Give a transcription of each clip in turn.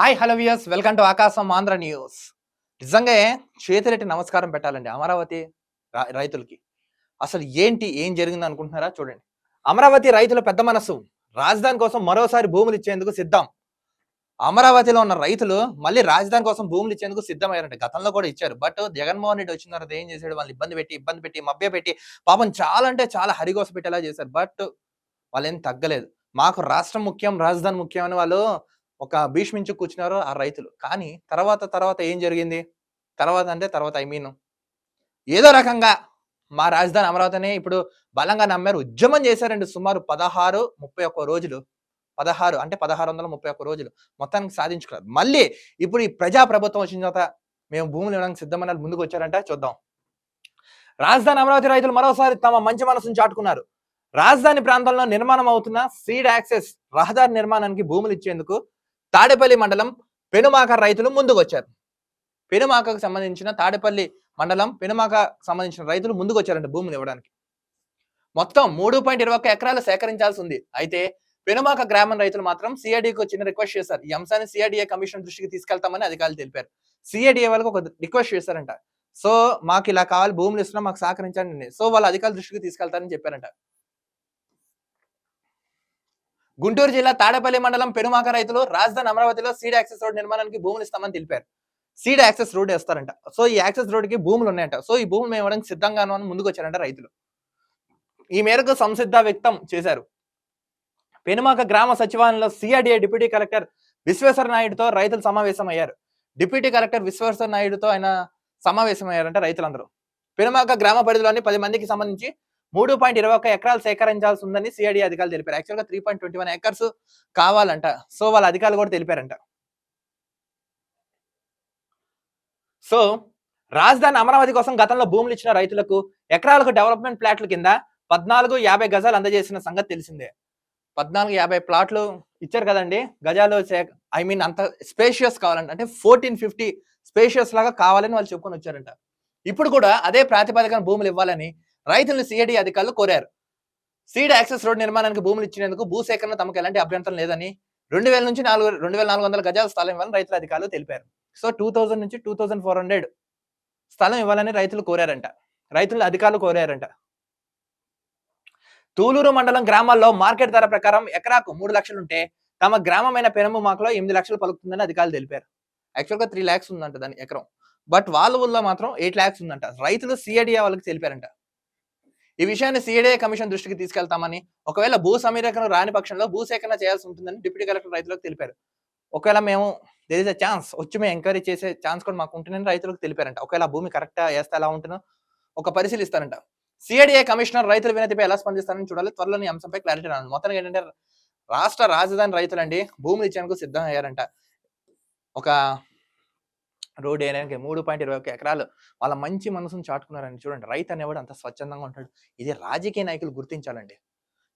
Hi hello viewers. Welcome to Aakasam Andhra news. నిజంగా చేతులెట్టి నమస్కారం పెట్టాలండి అమరావతి రైతులకి. అసలు ఏంటి ఏం జరిగింది అనుకుంటున్నారా? చూడండి. అమరావతి రైతుల పెద్ద మనసు రాజధాని కోసం మరోసారి భూములు ఇచ్చేందుకు సిద్ధం. అమరావతిలో ఉన్న రైతులు మళ్ళీ రాజధాని కోసం భూములు ఇచ్చేందుకు సిద్ధమయ్యారంట. గతంలో కూడా ఇచ్చారు. బట్ జగన్మోహన్ రెడ్డి వచ్చిన తర్వాత ఏం చేశాడు? వాళ్ళు ఇబ్బంది పెట్టి ఇబ్బంది పెట్టి మభ్య పెట్టి పాపం చాలా అంటే చాలా హరిగోస పెట్టేలా చేశారు. బట్ వాళ్ళు ఏం తగ్గలేదు. మాకు రాష్ట్రం ముఖ్యం రాజధాని ముఖ్యం అని వాళ్ళు ఒక భీష్మించు కూర్చున్నారు ఆ రైతులు. కానీ తర్వాత తర్వాత ఏం జరిగింది? తర్వాత అంటే తర్వాత ఐ మీన్ ఏదో రకంగా మా రాజధాని అమరావతిని ఇప్పుడు బలంగా నమ్మారు. ఉద్యమం చేశారండి సుమారు పదహారు ముప్పై ఒక్క రోజులు. పదహారు అంటే పదహారు వందల ముప్పై ఒక్క రోజులు మొత్తానికి సాధించుకున్నారు. మళ్ళీ ఇప్పుడు ఈ ప్రజా ప్రభుత్వం వచ్చిన తర్వాత మేము భూములు ఇవ్వడానికి సిద్ధమని ముందుకు వచ్చారంట చూద్దాం. రాజధాని అమరావతి రైతులు మరోసారి తమ మంచి మనసును చాటుకున్నారు. రాజధాని ప్రాంతంలో నిర్మాణం అవుతున్న సీడ్ యాక్సెస్ రహదారి నిర్మాణానికి భూములు ఇచ్చేందుకు తాడేపల్లి మండలం పెనుమాక రైతులు ముందుకు వచ్చారు పెనుమాకకు సంబంధించిన తాడేపల్లి మండలం పెనుమాక సంబంధించిన రైతులు ముందుకు వచ్చారంట భూములు ఇవ్వడానికి. మొత్తం మూడు పాయింట్ ఇరవై ఒక్క ఎకరాలు సేకరించాల్సి ఉంది. అయితే పెనుమాక గ్రామం రైతులు మాత్రం సిఐడికి చిన్న రిక్వెస్ట్ చేశారు. ఈ అంశాన్ని సిఐడిఏ కమిషన్ దృష్టికి తీసుకెళ్తామని అధికారులు తెలిపారు. సిఐడిఏ వాళ్ళకి ఒక రిక్వెస్ట్ చేశారంట. సో మాకు ఇలా కావాలి భూములు ఇస్తున్నా మాకు సహకరించండి. సో వాళ్ళ అధికారుల దృష్టికి తీసుకెళ్తారని చెప్పారంట. గుంటూరు జిల్లా తాడేపల్లి మండలం పెనుమాక రైతులు రాజధాని అమరావతిలో సీడ్ యాక్సెస్ రోడ్ నిర్మాణానికి భూములు ఇస్తామని తెలిపారు. సీడ్ యాక్సెస్ రోడ్ వేస్తారంట. సో ఈ యాక్సెస్ రోడ్కి భూములు ఉన్నాయంట. సో ఈ భూములు మేము ఇవ్వడానికి సిద్ధంగాను అని ముందుకు వచ్చారంట రైతులు. ఈ మేరకు సంసిద్ధ వ్యక్తం చేశారు. పెనుమాక గ్రామ సచివాలయంలో సిఆర్డీఏ డిప్యూటీ కలెక్టర్ విశ్వేశ్వర నాయుడుతో రైతులు సమావేశం అయ్యారు డిప్యూటీ కలెక్టర్ విశ్వేశ్వర నాయుడుతో ఆయన సమావేశం అయ్యారంట రైతులందరూ. పెనుమాక గ్రామ పరిధిలోని పది మందికి సంబంధించి మూడు పాయింట్ ఇరవై ఒక్క ఎకరాలు సేకరించాల్సి ఉందని సిఐడి అధికారులు తెలిపారు. యాక్చువల్గా three point twenty one acres కావాలంట. సో వాళ్ళ అధికారులు కూడా తెలిపారంట. సో రాజధాని అమరావతి కోసం గతంలో భూములు ఇచ్చిన రైతులకు ఎకరాలకు డెవలప్మెంట్ ప్లాట్ల కింద పద్నాలుగు యాభై గజాలు అందజేసిన సంగతి తెలిసిందే. పద్నాలుగు యాభై ప్లాట్లు ఇచ్చారు కదండి. గజాలు ఐ మీన్ అంత స్పేషియస్ కావాలంట. అంటే ఫోర్టీన్ ఫిఫ్టీ స్పేషియస్ లాగా కావాలని వాళ్ళు చెప్పుకొని వచ్చారంట. ఇప్పుడు కూడా అదే ప్రాతిపదికన భూములు ఇవ్వాలని రైతులను సిఐడి అధికారులు కోరారు. సీడ్ యాక్సెస్ రోడ్ నిర్మాణానికి భూములు ఇచ్చినందుకు భూసేకరణ తమకు ఎలాంటి అభ్యంతరం లేదని రెండు వేల నుంచి నాలుగు రెండు వేల నాలుగు వందల గజాల స్థలం ఇవ్వాలని రైతుల అధికారులు తెలిపారు. సో టూ థౌజండ్ నుంచి టూ థౌజండ్ ఫోర్ హండ్రెడ్ స్థలం ఇవ్వాలని రైతులు కోరారంట. రైతుల అధికారులు కోరారంట. తూలూరు మండలం గ్రామాల్లో మార్కెట్ ధర ప్రకారం ఎకరాకు మూడు లక్షలు ఉంటే తమ గ్రామమైన పెనముమాకలో ఎనిమిది లక్షలు పలుకుతుందని అధికారులు తెలిపారు. యాక్చువల్గా త్రీ ల్యాక్స్ ఉందంట దాని ఎకరం. బట్ వాళ్ళ ఊళ్ళో మాత్రం ఎయిట్ ల్యాక్స్ ఉందంట. రైతులు సిఐడిఏ వాళ్ళకి తెలిపారంట. ఈ విషయాన్ని సిఐడే కమిషన్ దృష్టికి తీసుకెళ్తామని ఒకవేళ భూ సమీకరణ రాని పక్షంలో భూసేకరణ చేయాల్సి ఉంటుందని డిప్యూటీ కలెక్టర్ రైతులకు తెలిపారు. ఒకవేళ మేము దేర్ ఇస్ అ ఛాన్స్ వచ్చి మేము ఎంక్వైరీ చేసే ఛాన్స్ కూడా మాకు ఉంటుందని రైతులకు తెలిపారంట. ఒకవేళ భూమి కరెక్ట్గా వేస్తే ఎలా ఉంటుందో ఒక పరిశీలిస్తారంట. సిఐడిఏ కమిషనర్ రైతుల వినతిపై ఎలా స్పందిస్తారని చూడాలి. త్వరలో ఈ అంశంపై క్లారిటీ రాను మొత్తానికి ఏంటంటే రాష్ట్ర రాజధాని రైతులండి భూములు ఇచ్చేందుకు సిద్ధం అయ్యారంట ఒక రోడ్ వేయడానికి మూడు పాయింట్ ఇరవై ఒక్క ఎకరాలు వాళ్ళ మంచి మనసును చాటుకున్నారండి చూడండి. రైతు అనేవాడు అంత స్వచ్ఛందంగా ఉంటాడు. ఇది రాజకీయ నాయకులు గుర్తించాలండి.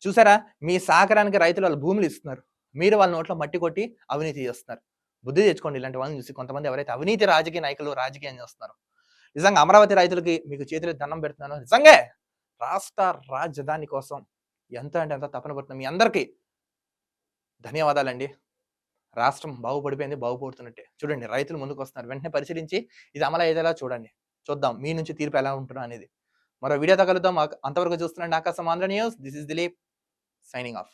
చూసారా? మీ సహకారానికి రైతులు వాళ్ళ భూములు ఇస్తున్నారు. మీరు వాళ్ళ నోట్లో మట్టి కొట్టి అవినీతి చేస్తున్నారు. బుద్ధి తెచ్చుకోండి ఇలాంటి వాళ్ళని చూసి కొంతమంది ఎవరైతే అవినీతి రాజకీయ నాయకులు రాజకీయం చేస్తున్నారు. నిజంగా అమరావతి రైతులకి మీకు చేతులు దండం పెడుతున్నాను. నిజంగా రాష్ట్ర రాజధాని కోసం ఎంత అంటే ఎంత తపన పడుతున్నాం మీ అందరికీ ధన్యవాదాలండి. రాష్ట్రం బాగుపడిపోయింది బాగుపడుతున్నట్టే. చూడండి రైతులు ముందుకు వస్తున్నారు వెంటనే పరిశీలించి ఇది అమలు అయ్యేలా చూడండి. చూద్దాం మీ నుంచి తీర్పు ఎలా ఉంటుందో అనేది. మరో వీడియో తగలుద్దాం. అంతవరకు చూస్తున్నాండి Aakasam Andhra news. This is Dilip signing off.